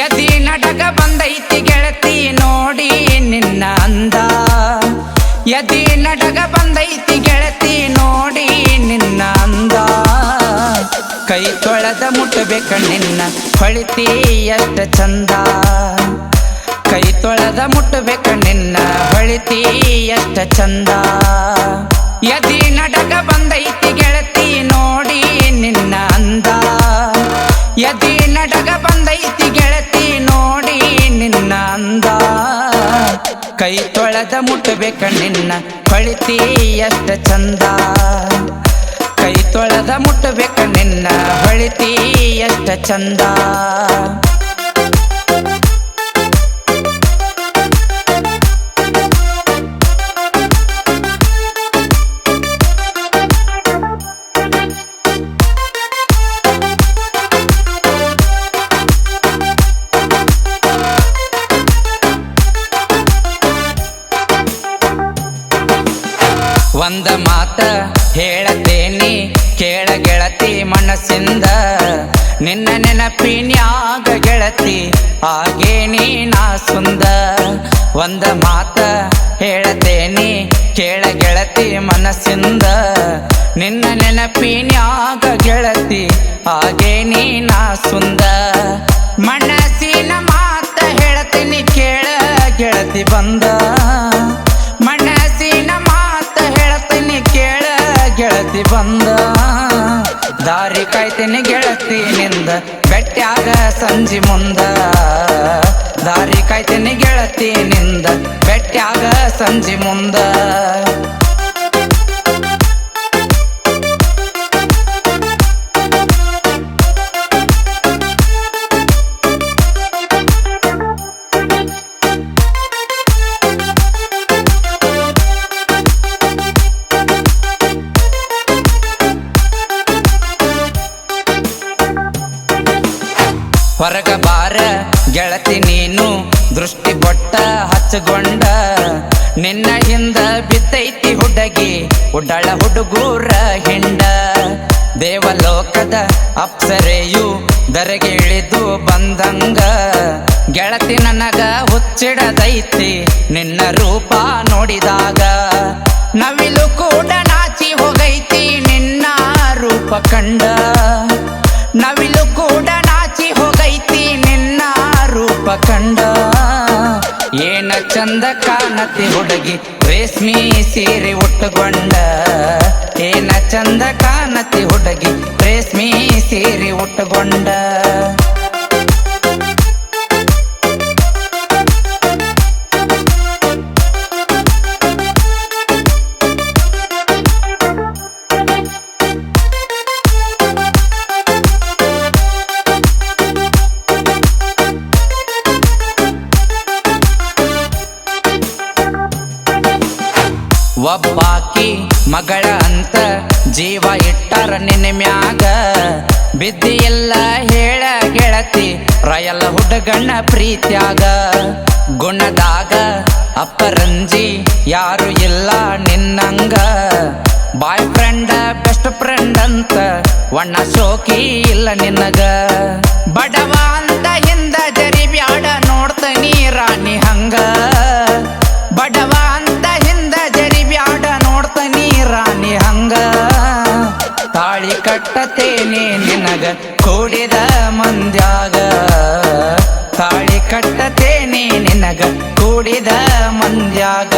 ಯದಿ ನಡಗ ಬಂದೈತಿ ಗೆಳತಿ ನೋಡಿ ನಿನ್ನ ಅಂದ. ಯದಿ ನಡಗ ಬಂದೈತಿ ಗೆಳತಿ ನೋಡಿ ನಿನ್ನ ಅಂದ. ಕೈ ತೊಳೆದ ಮುಟ್ಟಬೇಕ ನಿನ್ನ ಹೊಳಿತಿ ಎಷ್ಟ ಚಂದ. ಕೈ ತೊಳೆದ ಮುಟ್ಟಬೇಕ ನಿನ್ನ ಹೊಳಿತಿ ಎಷ್ಟ ಚಂದ. ಯದಿ ನಡಗ ಬಂದೈತಿ ಗೆಳತಿ ನೋಡಿ ನಿನ್ನ ಅಂದ. ಯದಿ ನಡಗ ಬಂದೈತಿ ಗೆಳತಿ ನೋಡಿ ನಿನ್ನ ಅಂದ. ಕೈ ತೊಳೆದ ಮುಟ್ಟಬೇಕ ನಿನ್ನ ಹೊಳಿತಿ ಎಷ್ಟ ಚಂದ. ಕೈ ತೊಳೆದ ಮುಟ್ಟಬೇಕ ನಿನ್ನ ಹೊಳಿತಿ ಎಷ್ಟ ಚಂದ. ಒಂದ ಮಾತ ಹೇಳತೇನಿ ಕೇಳ ಗೆಳತಿ ಮನಸ್ಸಿಂದ. ನಿನ್ನ ನೆನಪಿನ್ಯಾಗ ಗೆಳತಿ ಆಗೇನಿ ನಾ ಸುಂದ. ಒಂದ ಮಾತ ಹೇಳತೇನಿ ಕೇಳ ಗೆಳತಿ ಮನಸ್ಸಿಂದ. ನಿನ್ನ ನೆನಪಿನ್ಯಾಗ ಗೆಳತಿ ಆಗೇನಿ ನಾ ಸುಂದ. ಮನಸ್ಸಿನ ಮಾತ ಹೇಳತೀನಿ ಕೇಳ ಗೆಳತಿ ಬಂದ. ಗೆಳತಿ ಬಂದ, ದಾರಿ ಕಾಯ್ತೀನಿ ಗೆಳತಿ ನಿಂದ. ಬೆಟ್ಟ್ಯಾಗ ಸಂಜಿ ಮುಂದ, ದಾರಿ ಕಾಯ್ತೀನಿ ಗೆಳತಿ ನಿಂದ. ಬೆಟ್ಟ್ಯಾಗ ಸಂಜಿ ಮುಂದ. ಹೊರಗ ಬಾರ ಗೆಳತಿ ನೀನು ದೃಷ್ಟಿ ಬೊಟ್ಟ ಹಚ್ಚಗೊಂಡ. ನಿನ್ನ ಹಿಂದ ಬಿದ್ದೈತಿ ಹುಡುಗಿ, ಉಡಳ ಹುಡುಗೂರ ಹಿಂಡ. ದೇವಲೋಕದ ಅಪ್ಸರೆಯು ದರೆಗೆ ಇಳಿದು ಬಂದಂಗ. ಗೆಳತಿ ನನಗ ಹುಚ್ಚಿಡದೈತಿ, ನಿನ್ನ ರೂಪ ನೋಡಿದಾಗ. ನವಿಲು ಕೂಡ ನಾಚಿ ಹೋಗೈತಿ ನಿನ್ನ ರೂಪ ಕಂಡ. ನವಿಲು ಕೂಡ ಚಂದ ಕಾಣತಿ ಹುಡುಗಿ. ರೇಷ್ಮಿ ಸೀರೆ ಉಟ್ಟುಕೊಂಡ. ಏನ ಚಂದ ಕಾಣತಿ ಹುಡುಗಿ. ರೇಷ್ಮಿ ಸೀರೆ ಉಟ್ಟುಕೊಂಡ. ಒಬ್ಬಾಕಿ ಮಗಳ ಅಂತ ಜೀವ ಇಟ್ಟಾರ ನಿನ್ನ ಮ್ಯಾಗ. ಬಿದ್ದಿ ಎಲ್ಲ ಹೇಳ ಗೆಳತಿ ರಯಲ್ಲ ಹುಡುಗಣ್ಣ ಪ್ರೀತ್ಯಾಗ. ಗುಣದಾಗ ಅಪ್ಪರಂಜಿ ಯಾರು ಇಲ್ಲ ನಿನ್ನಂಗ. ಬಾಯ್ ಫ್ರೆಂಡ್ ಬೆಸ್ಟ್ ಫ್ರೆಂಡ್ ಅಂತ, ವಣ್ಣ ಸೋಕಿ ಇಲ್ಲ ನಿನ್ನಗ ಬಡವ ಅಂತ ತಾಳಿ ಕಟ್ಟತೇನೆ ನಿನಗ. ಕೂಡಿದ ಮಂದ್ಯಾಗ ತಾಳಿ ಕಟ್ಟತೇನೆ ನಿನಗ. ಕೂಡಿದ ಮಂದ್ಯಾಗ